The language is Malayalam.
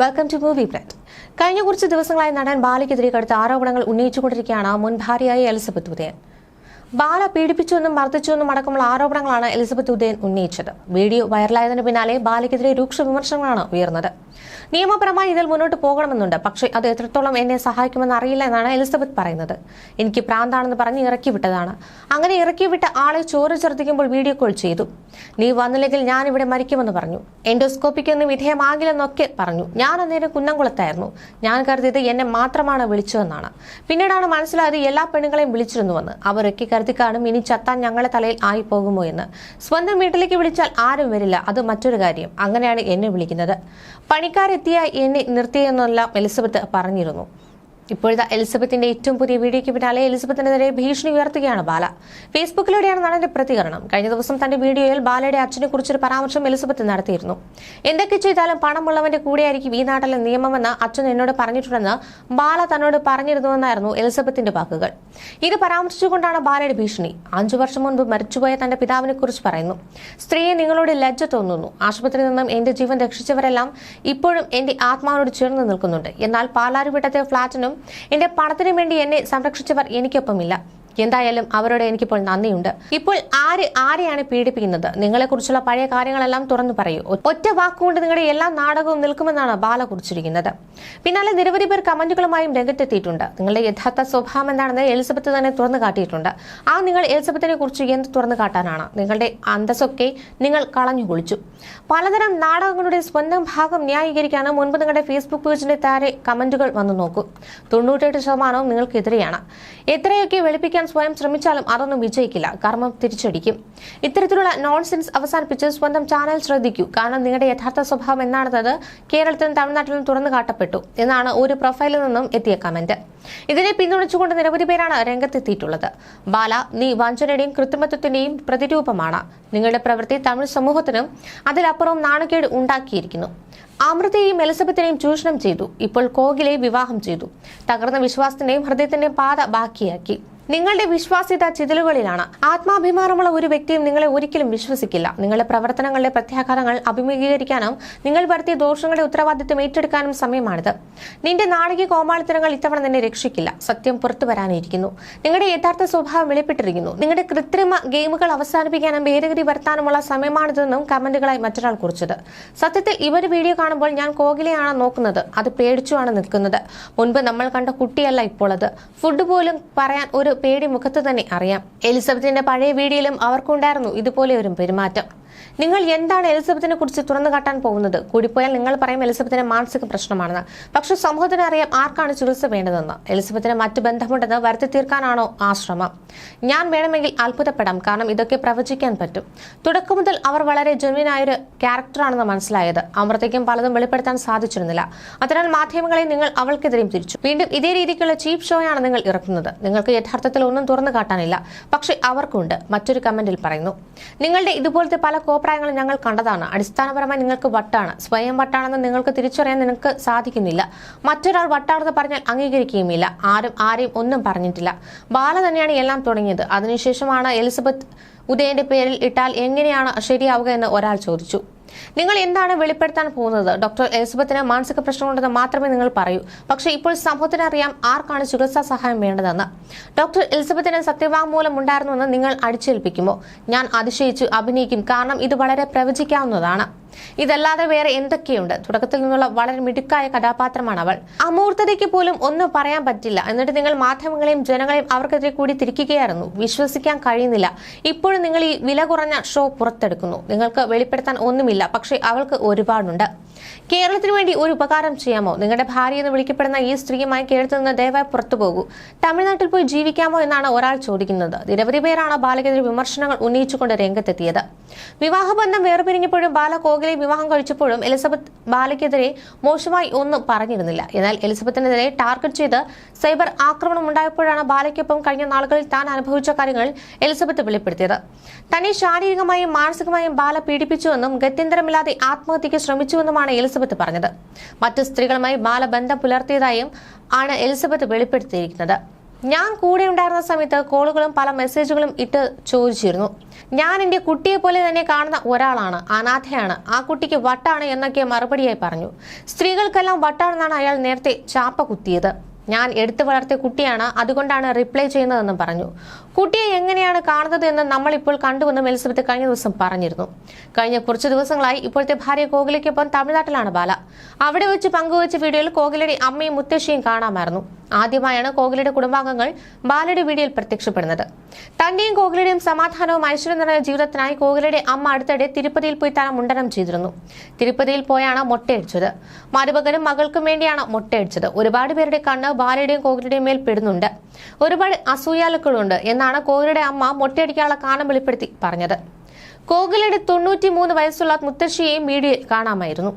വെൽക്കം ടു മൂവി പ്ലാറ്റ് കഴിഞ്ഞ കുറച്ച് ദിവസങ്ങളായി നടൻ ബാലയ്ക്കെതിരെ കടുത്ത ആരോപണങ്ങൾ ഉന്നയിച്ചുകൊണ്ടിരിക്കുകയാണ് മുൻ ഭാര്യയായ എലിസബത്ത് ഉദയൻ. ബാല പീഡിപ്പിച്ചുവെന്നും മർദ്ദിച്ചുവെന്നും അടക്കമുള്ള ആരോപണങ്ങളാണ് എലിസബത്ത് ഉദയൻ ഉന്നയിച്ചത്. വീഡിയോ വൈറലായതിനു പിന്നാലെ ബാലയ്ക്കെതിരെ രൂക്ഷ വിമർശനങ്ങളാണ് ഉയർന്നത്. നിയമപരമായി ഇതിൽ മുന്നോട്ട് പോകണമെന്നുണ്ട്. പക്ഷേ അത് എത്രത്തോളം എന്നെ സഹായിക്കുമെന്ന് അറിയില്ല എന്നാണ് എലിസബത്ത് പറയുന്നത്. എനിക്ക് പ്രാന്താണെന്ന് പറഞ്ഞ് ഇറക്കി വിട്ടതാണ് അങ്ങനെ ഇറക്കി വിട്ട ആളെ ചോറ് ഛർദ്ദിക്കുമ്പോൾ വീഡിയോ കോൾ ചെയ്തു. നീ വന്നില്ലെങ്കിൽ ഞാൻ ഇവിടെ മരിക്കുമെന്ന് പറഞ്ഞു. എൻഡോസ്കോപ്പിക്കൊന്നും വിധേയമാകില്ലെന്നൊക്കെ പറഞ്ഞു. ഞാൻ അന്നേരം കുന്നംകുളത്തായിരുന്നു. ഞാൻ കരുതിയത് എന്നെ മാത്രമാണ് വിളിച്ചതെന്നാണ്. പിന്നീടാണ് മനസ്സിലായത് എല്ലാ പെണ്ണുങ്ങളെയും വിളിച്ചിരുന്നുവെന്ന്. അവരൊക്കെ കരുതി കാണും. ഇനി ചത്താൻ ഞങ്ങളെ തലയിൽ ആയി പോകുമോ എന്ന്. സ്വന്തം വീട്ടിലേക്ക് വിളിച്ചാൽ ആരും വരില്ല. അത് മറ്റൊരു കാര്യം. അങ്ങനെയാണ് എന്നെ വിളിക്കുന്നത്. പണിക്കാരെത്തിയ എന്നെ നിർത്തിയെന്നെല്ലാം എലിസബത്ത് പറഞ്ഞിരുന്നു. ഇപ്പോഴത്തെ എലിസബത്തിന്റെ ഏറ്റവും പുതിയ വീഡിയോയ്ക്ക് പിന്നാലെ എലിസബത്തിനെതിരെ ഭീഷണി ഉയർത്തുകയാണ് ബാല. ഫേസ്ബുക്കിലൂടെയാണ് നടന്റെ പ്രതികരണം. കഴിഞ്ഞ ദിവസം തന്റെ വീഡിയോയിൽ ബാലയുടെ അച്ഛനെ കുറിച്ചൊരു പരാമർശം എലിസബത്ത് നടത്തിയിരുന്നു. എന്തൊക്കെ ചെയ്താലും പണമുള്ളവന്റെ കൂടെയായിരിക്കും ഈ നാട്ടിലെ നിയമമെന്ന് അച്ഛൻ എന്നോട് പറഞ്ഞിട്ടുണ്ടെന്ന് ബാല തന്നോട് പറഞ്ഞിരുന്നുവെന്നായിരുന്നു എലിസബത്തിന്റെ വാക്കുകൾ. ഇത് പരാമർശിച്ചുകൊണ്ടാണ് ബാലയുടെ ഭീഷണി. അഞ്ചു വർഷം മുൻപ് മരിച്ചുപോയ തന്റെ പിതാവിനെ കുറിച്ച് പറയുന്നു. സ്ത്രീയെ നിങ്ങളോട് ലജ്ജ തോന്നുന്നു. ആശുപത്രിയിൽ നിന്നും എന്റെ ജീവൻ രക്ഷിച്ചവരെല്ലാം ഇപ്പോഴും എന്റെ ആത്മാവിനോട് ചേർന്ന് നിൽക്കുന്നുണ്ട്. എന്നാൽ പാലാരുവിട്ടത്തെ ഫ്ളാറ്റിനും എന്റെ പണത്തിനു വേണ്ടി എന്നെ സംരക്ഷിച്ചവർ എനിക്കൊപ്പമില്ല. എന്തായാലും അവരോട് എനിക്കിപ്പോൾ നന്ദിയുണ്ട്. ഇപ്പോൾ ആര് ആരെയാണ് പീഡിപ്പിക്കുന്നത്? നിങ്ങളെക്കുറിച്ചുള്ള പഴയ കാര്യങ്ങളെല്ലാം തുറന്നു പറയൂ. ഒറ്റ വാക്കുകൊണ്ട് നിങ്ങളുടെ എല്ലാ നാടകവും നിൽക്കുമെന്നാണ് ബാല കുറിച്ചിരിക്കുന്നത്. പിന്നാലെ നിരവധി പേർ കമന്റുകളുമായും രംഗത്തെത്തിയിട്ടുണ്ട്. നിങ്ങളുടെ യഥാർത്ഥ സ്വഭാവം എന്താണെന്ന് എലിസബത്ത് തന്നെ തുറന്നു കാട്ടിയിട്ടുണ്ട്. ആ നിങ്ങൾ എലിസബത്തിനെ കുറിച്ച് എന്ത് തുറന്നു കാട്ടാനാണ്? നിങ്ങളുടെ അന്തസ്സൊക്കെ നിങ്ങൾ കളഞ്ഞു കുളിച്ചു. പലതരം നാടകങ്ങളുടെ സ്വന്തം ഭാഗം ന്യായീകരിക്കാനും മുൻപ് നിങ്ങളുടെ ഫേസ്ബുക്ക് പേജിന്റെ താരെ കമന്റുകൾ വന്നു നോക്കൂ. തൊണ്ണൂറ്റെട്ട് ശതമാനവും നിങ്ങൾക്കെതിരെയാണ്. എത്രയൊക്കെ വെളുപ്പിക്കാൻ സ്വയം ശ്രമിച്ചാലും അതൊന്നും വിജയിക്കില്ല. കർമ്മം തിരിച്ചടിക്കും. ഇത്തരത്തിലുള്ള നോൺസെൻസ് അവസാനിപ്പിച്ച് സ്വന്തം ചാനൽ ശ്രദ്ധിക്കൂ. കാരണം നിങ്ങളുടെ യഥാർത്ഥ സ്വഭാവം എന്നാണെന്നത് കേരളത്തിലും തമിഴ്നാട്ടിലും തുറന്നു കാട്ടപ്പെട്ടു എന്നാണ് ഒരു പ്രൊഫൈലിൽ നിന്നും എത്തിയ കമന്റ് ഇതിനെ പിന്തുണച്ചുകൊണ്ട് നിരവധി പേരാണ് രംഗത്തെത്തിയിട്ടുള്ളത്. ബാല നീ വഞ്ചനയുടെയും കൃത്രിമത്വത്തിന്റെയും പ്രതിരൂപമാണ്. നിങ്ങളുടെ പ്രവൃത്തി തമിഴ് സമൂഹത്തിനും അതിലപ്പുറവും നാണക്കേട് ഉണ്ടാക്കിയിരിക്കുന്നു. അമൃതയെയും എലിസബത്തിനെയും ചൂഷണം ചെയ്തു. ഇപ്പോൾ കോകിലെ വിവാഹം ചെയ്തു. തകർന്ന വിശ്വാസത്തിന്റെയും ഹൃദയത്തിന്റെയും പാത ബാക്കിയാക്കി. നിങ്ങളുടെ വിശ്വാസ്യത ചിതലുകളിലാണ്. ആത്മാഭിമാനമുള്ള ഒരു വ്യക്തിയും നിങ്ങളെ ഒരിക്കലും വിശ്വസിക്കില്ല. നിങ്ങളുടെ പ്രവർത്തനങ്ങളുടെ പ്രത്യാഘാതങ്ങൾ അഭിമുഖീകരിക്കാനും നിങ്ങൾ വരുത്തിയ ദോഷങ്ങളുടെ ഉത്തരവാദിത്വം ഏറ്റെടുക്കാനും സമയമാണിത്. നിന്റെ നാടകീയ കോമാളിത്തരങ്ങൾ ഇത്തവണ നിന്നെ രക്ഷിക്കില്ല. സത്യം പുറത്തു വരാനിരിക്കുന്നു. നിങ്ങളുടെ യഥാർത്ഥ സ്വഭാവം വെളിപ്പെട്ടിരിക്കുന്നു. നിങ്ങളുടെ കൃത്രിമ ഗെയിമുകൾ അവസാനിപ്പിക്കാനും ഭേദഗതി വരുത്താനുമുള്ള സമയമാണിതെന്നും കമന്റുകളായി മറ്റൊരാൾ കുറിച്ചത്. സത്യത്തിൽ ഇവർ വീഡിയോ കാണുമ്പോൾ ഞാൻ കോകിലയാണ് നോക്കുന്നത്. അത് പേടിച്ചുമാണ് നിൽക്കുന്നത്. മുൻപ് നമ്മൾ കണ്ട കുട്ടിയല്ല ഇപ്പോൾ അത് ഫുഡ് പോലും പറയാൻ ഒരു പേടി മുഖത്ത് തന്നെ അറിയാം. എലിസബത്തിന്റെ പഴയ വീഡിയോയിലും അവർക്കുണ്ടായിരുന്നു ഇതുപോലെ ഒരു പെരുമാറ്റം. നിങ്ങൾ എന്താണ് എലിസബത്തിനെ കുറിച്ച് തുറന്നു കാട്ടാൻ പോകുന്നത്? കൂടിപ്പോയാൽ നിങ്ങൾ പറയും എലിസബത്തിന് മാനസിക പ്രശ്നമാണെന്ന്. പക്ഷെ സമൂഹത്തിന് അറിയാം ആർക്കാണ് ചികിത്സ വേണ്ടതെന്ന്. എലിസബത്തിന് മറ്റു ബന്ധമുണ്ടെന്ന് വരുത്തി തീർക്കാനാണോ ആ ശ്രമം? ഞാൻ വേണമെങ്കിൽ അത്ഭുതപ്പെടാം. കാരണം ഇതൊക്കെ പ്രവചിക്കാൻ പറ്റും. തുടക്കം മുതൽ അവർ വളരെ ജെന്വിനായൊരു ക്യാരക്ടറാണെന്ന് മനസ്സിലായത്. അമൃതയ്ക്കും പലതും വെളിപ്പെടുത്താൻ സാധിച്ചിരുന്നില്ല. അതിനാൽ മാധ്യമങ്ങളെ നിങ്ങൾ അവൾക്കെതിരെയും തിരിച്ചു. വീണ്ടും ഇതേ രീതിക്കുള്ള ചീപ്പ് ഷോയാണ് നിങ്ങൾ ഇറക്കുന്നത്. നിങ്ങൾക്ക് യഥാർത്ഥത്തിൽ ഒന്നും തുറന്നു കാട്ടാനില്ല. പക്ഷെ അവർക്കുണ്ട്. മറ്റൊരു കമന്റിൽ പറയുന്നു. നിങ്ങളുടെ ഇതുപോലത്തെ പല കോപ്രായങ്ങളും ഞങ്ങൾ കണ്ടതാണ്. അടിസ്ഥാനപരമായി നിങ്ങൾക്ക് വട്ടാണ്. സ്വയം വട്ടാണെന്ന് നിങ്ങൾക്ക് തിരിച്ചറിയാൻ നിങ്ങൾക്ക് സാധിക്കുന്നില്ല. മറ്റൊരാൾ വട്ടാണെന്ന് പറഞ്ഞാൽ അംഗീകരിക്കുകയുമില്ല. ആരും ആരെയും ഒന്നും പറഞ്ഞിട്ടില്ല. ബാല തന്നെയാണ് എല്ലാം തുടങ്ങിയത്. അതിനുശേഷമാണ് എലിസബത്ത് ഉദയന്റെ പേരിൽ ഇട്ടാൽ എങ്ങനെയാണ് ശരിയാവുക എന്ന് ഒരാൾ ചോദിച്ചു. നിങ്ങൾ എന്താണ് വെളിപ്പെടുത്താൻ പോകുന്നത്? ഡോക്ടർ എലിസബത്തിന് മാനസിക പ്രശ്നമുണ്ടെന്ന് മാത്രമേ നിങ്ങൾ പറയൂ. പക്ഷേ ഇപ്പോൾ സമൂഹത്തിന് അറിയാം ആർക്കാണ് ചികിത്സാ സഹായം വേണ്ടതെന്ന്. ഡോക്ടർ എലിസബത്തിന് സത്യവാങ്മൂലം ഉണ്ടായിരുന്നുവെന്ന് നിങ്ങൾ അടിച്ചേൽപ്പിക്കുമോ? ഞാൻ അതിശയിച്ചു അഭിനയിക്കും. കാരണം ഇത് വളരെ പ്രവചിക്കാവുന്നതാണ്. ഇതല്ലാതെ വേറെ എന്തൊക്കെയുണ്ട്? തുടക്കത്തിൽ നിന്നുള്ള വളരെ മിടുക്കായ കഥാപാത്രമാണ് അവൾ. അമൂർത്തതയ്ക്ക് പോലും ഒന്നും പറയാൻ പറ്റില്ല. എന്നിട്ട് നിങ്ങൾ മാധ്യമങ്ങളെയും ജനങ്ങളെയും അവർക്കെതിരെ കൂടി തിരിക്കുകയായിരുന്നു. വിശ്വസിക്കാൻ കഴിയുന്നില്ല. ഇപ്പോഴും നിങ്ങൾ ഈ വില കുറഞ്ഞ ഷോ പുറത്തെടുക്കുന്നു. നിങ്ങൾക്ക് വെളിപ്പെടുത്താൻ ഒന്നുമില്ല. പക്ഷേ അവൾക്ക് ഒരുപാടുണ്ട്. കേരളത്തിന് വേണ്ടി ഒരു ഉപകാരം ചെയ്യാമോ? നിങ്ങളുടെ ഭാര്യ എന്ന് വിളിക്കപ്പെടുന്ന ഈ സ്ത്രീയുമായി കേരളത്തിൽ നിന്ന് ദയവായി പുറത്തു പോകൂ. തമിഴ്നാട്ടിൽ പോയി ജീവിക്കാമോ എന്നാണ് ഒരാൾ ചോദിക്കുന്നത്. നിരവധി പേരാണ് ബാലയ്ക്കെതിരെ വിമർശനങ്ങൾ ഉന്നയിച്ചുകൊണ്ട് രംഗത്തെത്തിയത്. വിവാഹബന്ധം വേർപിരിഞ്ഞപ്പോഴും ബാല കോകിലെ വിവാഹം കഴിച്ചപ്പോഴും എലിസബത്ത് ബാലയ്ക്കെതിരെ മോശമായി ഒന്നും പറഞ്ഞിരുന്നില്ല. എന്നാൽ എലിസബത്തിനെതിരെ ടാർഗറ്റ് ചെയ്ത് സൈബർ ആക്രമണം ഉണ്ടായപ്പോഴാണ് ബാലയ്ക്കൊപ്പം കഴിഞ്ഞ നാളുകളിൽ താൻ അനുഭവിച്ച കാര്യങ്ങൾ എലിസബത്ത് വെളിപ്പെടുത്തിയത്. തന്നെ ശാരീരികമായും മാനസികമായും ബാല പീഡിപ്പിച്ചുവെന്നും ഗത്യന്തരമില്ലാതെ ആത്മഹത്യയ്ക്ക് ശ്രമിച്ചുവെന്നുമാണ് എലിസബത്ത് പറഞ്ഞത്. മറ്റു സ്ത്രീകളുമായി ബാല ബന്ധം പുലർത്തിയതായും ആണ് എലിസബത്ത് വെളിപ്പെടുത്തിയിരിക്കുന്നത്. ഞാൻ കൂടെ ഉണ്ടായിരുന്ന സമയത്ത് കോളുകളും പല മെസ്സേജുകളും ഇട്ട് ചോദിച്ചിരുന്നു. ഞാൻ എന്റെ കുട്ടിയെ പോലെ തന്നെ കാണുന്ന ഒരാളാണ് അനാഥയാണ്. ആ കുട്ടിക്ക് വട്ടാണ് എന്നൊക്കെ മറുപടിയായി പറഞ്ഞു. സ്ത്രീകൾക്കെല്ലാം വട്ടാണെന്നാണ് അയാൾ നേരത്തെ ചാപ്പ കുത്തിയത്. ഞാൻ എടുത്തു വളർത്തിയ കുട്ടിയാണ് അതുകൊണ്ടാണ് റിപ്ലൈ ചെയ്യുന്നതെന്നും പറഞ്ഞു. കുട്ടിയെ എങ്ങനെയാണ് കാണുന്നത് എന്ന് നമ്മൾ ഇപ്പോൾ കണ്ടുവെന്നും എലിസബത്ത് കഴിഞ്ഞ ദിവസം പറഞ്ഞിരുന്നു. കഴിഞ്ഞ കുറച്ച് ദിവസങ്ങളായി ഇപ്പോഴത്തെ ഭാര്യ കോകിലയ്ക്കൊപ്പം തമിഴ്നാട്ടിലാണ് ബാല. അവിടെ വെച്ച് പങ്കുവച്ച വീഡിയോയിൽ കോകിലയുടെ അമ്മയും മുത്തശ്ശിയും കാണാമായിരുന്നു. ആദ്യമായാണ് കോഹ്ലിയുടെ കുടുംബാംഗങ്ങൾ ബാലയുടെ വീഡിയോയിൽ പ്രത്യക്ഷപ്പെടുന്നത്. തന്റെയും കോഹ്ലിയുടെയും സമാധാനവും ഐശ്വര്യം നിറഞ്ഞ ജീവിതത്തിനായി കോഹ്ലിയുടെ അമ്മ അടുത്തിടെ തിരുപ്പതിയിൽ പോയി താൻ മുണ്ടനം ചെയ്തിരുന്നു. തിരുപ്പതിയിൽ പോയാണ് മൊട്ടയടിച്ചത്. മരുമകനും മകൾക്കും വേണ്ടിയാണ് മൊട്ടയടിച്ചത്. ഒരുപാട് പേരുടെ കണ്ണ് ബാലയുടെയും കോഹ്ലിയുടെയും മേൽ പെടുന്നുണ്ട്. ഒരുപാട് അസൂയാലുക്കളുണ്ട് എന്നാണ് കോഹ്ലിയുടെ അമ്മ മൊട്ടയടിക്കാനുള്ള കാരണം വെളിപ്പെടുത്തി പറഞ്ഞത്. കോഹ്ലിയുടെ തൊണ്ണൂറ്റി മൂന്ന് വയസ്സുള്ള മുത്തശ്ശിയെയും വീഡിയോയിൽ കാണാമായിരുന്നു.